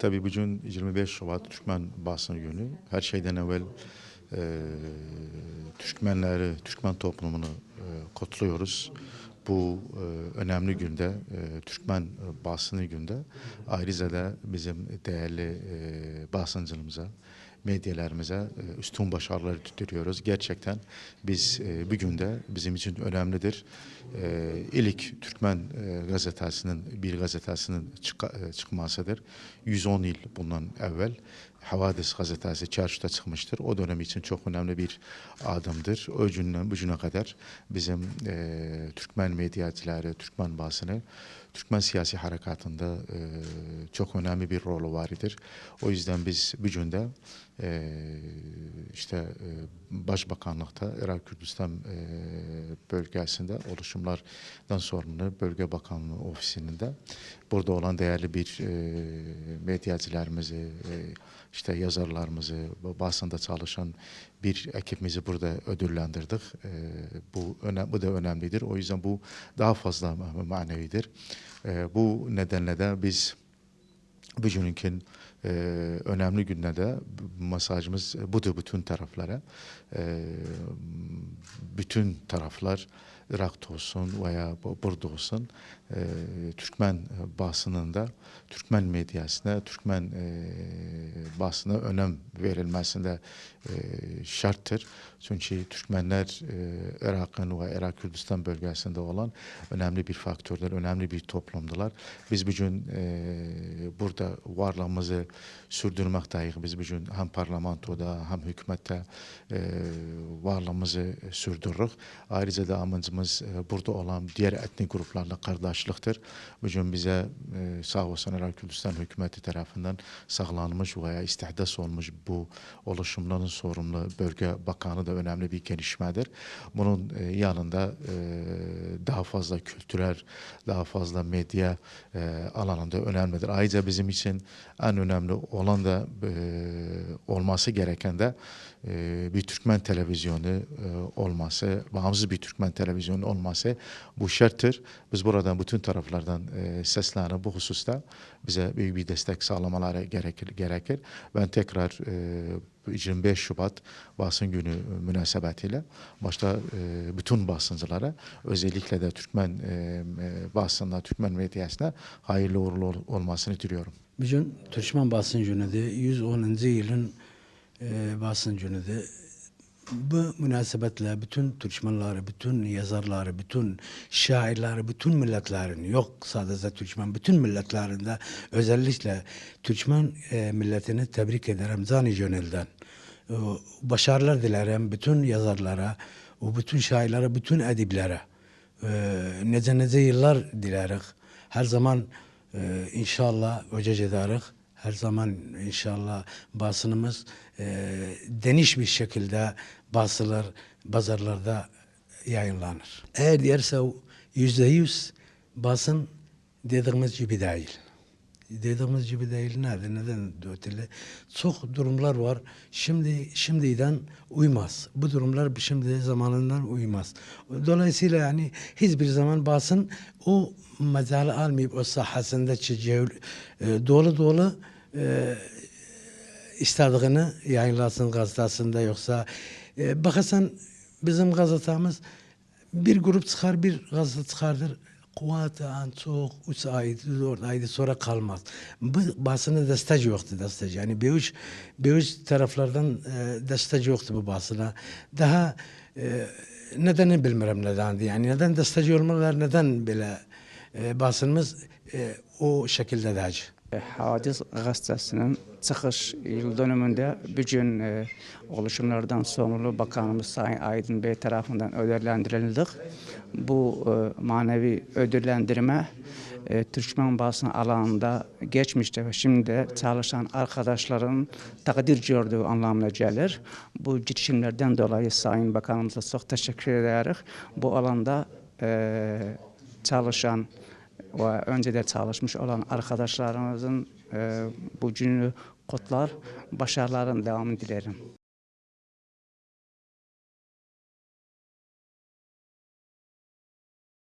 Tabii bugün 25 Şubat Türkmen Basını Günü. Her şeyden evvel e, Türkmenleri, Türkmen toplumunu e, kutluyoruz. Bu e, önemli günde, e, Türkmen basını günde ayrıca da bizim değerli e, basıncımıza, medyalarımıza e, üstün başarılar diliyoruz. Gerçekten biz e, bir günde bizim için önemlidir. E, ilk Türkmen gazetesinin bir gazetesinin çıkmasıdır. 110 yıl bundan evvel Havadis gazetesi çarşıda çıkmıştır. O dönem için çok önemli bir adımdır. O günden bu güne kadar bizim e, Türkmen medyacıları, Türkmen basını Türkmen siyasi harekatında e, çok önemli bir rol vardır. O yüzden biz bu günde e, işte e, Başbakanlıkta Irak Kürdistan e, bölgesinde oluşumlardan sorumlu Bölge Bakanlığı ofisinde burada olan değerli bir e, medyacılarımızı, e, işte yazarlarımızı, basında çalışan bir ekibimizi burada ödüllendirdik. E, bu önem, bu da önemlidir. O yüzden bu daha fazla ma- manevidir. E, bu nedenle de biz bugününkin e, önemli günde de mesajımız budur bütün taraflara. E, bütün taraflar Irak'ta olsun veya bu- burada olsun e, Türkmen basınında, Türkmen medyasına, Türkmen e, basına önem verilmesinde e, şarttır. Çünkü Türkmenler e, Irak'ın ve Irak Kürdistan bölgesinde olan önemli bir faktördür, önemli bir toplumdular. Biz bugün e, burada varlığımızı sürdürmekteyiz. Biz bugün hem parlamentoda hem hükümette e, varlığımızı sürdürürük. Ayrıca da amacımız e, burada olan diğer etnik gruplarla kardeşliktir. Bugün bize sağ olsun Irak Kürdistan hükümeti tarafından sağlanmış veya istihdas olmuş bu oluşumların sorumlu bölge bakanı da önemli bir gelişmedir. Bunun e, yanında e, daha fazla kültürel, daha fazla medya alanında önemlidir. Ayrıca bizim için en önemli olan da olması gereken de bir Türkmen televizyonu olması, bağımsız bir Türkmen televizyonu olması bu şarttır. Biz buradan bütün taraflardan e, seslenip bu hususta bize büyük bir destek sağlamaları gerekir. gerekir. Ben tekrar e, 25 Şubat basın günü münasebetiyle başta e, bütün basıncılara özellikle de Türkmen e, e, basınına, Türkmen medyasına hayırlı uğurlu ol- olmasını diliyorum. Bugün Türkmen basın günüdür. 110. yılın e, basın günüdür. Bu münasebetle bütün Türkmenleri, bütün yazarları, bütün şairleri, bütün milletlerin yok sadece Türkmen, bütün milletlerinde özellikle Türkmen e, milletini tebrik ederim zani gönülden. E, başarılar dilerim bütün yazarlara, bütün şairlere, bütün ediblere. E, nece nece yıllar dilerik. Her zaman e, inşallah öcec ederiz. Her zaman inşallah basınımız e, geniş bir şekilde basılır, pazarlarda yayınlanır. Eğer diğerse yüzde yüz basın dediğimiz gibi değil. Dediğimiz gibi değil nerede? Neden öteli? Çok durumlar var. Şimdi şimdiden uymaz. Bu durumlar şimdi zamanından uymaz. Dolayısıyla yani hiçbir zaman basın o mecali almayıp o sahasında çiçeği dolu dolu e, istediğini yayınlasın gazetesinde yoksa e, bakarsan bizim gazetemiz bir grup çıkar bir gazete çıkardır kuvveten çok üç ay dört ay sonra kalmaz. Bu basına destek yoktu destek. Yani bir üç taraflardan e, destek yoktu bu basına. Daha e, nedeni bilmiyorum nedendi. Yani neden destek olmalar neden böyle e, basınımız e, o şekilde değil. Hadis gazetesinin çıkış yıl dönümünde bugün e, oluşumlardan sorumlu Bakanımız Sayın Aydın Bey tarafından ödüllendirildik. Bu e, manevi ödüllendirme e, Türkmen basını alanında geçmişte ve şimdi çalışan arkadaşların takdir gördüğü anlamına gelir. Bu girişimlerden dolayı Sayın Bakanımıza çok teşekkür ederiz. Bu alanda e, çalışan ve önceden çalışmış olan arkadaşlarımızın e, bu günü kutlar, başarıların devamını dilerim.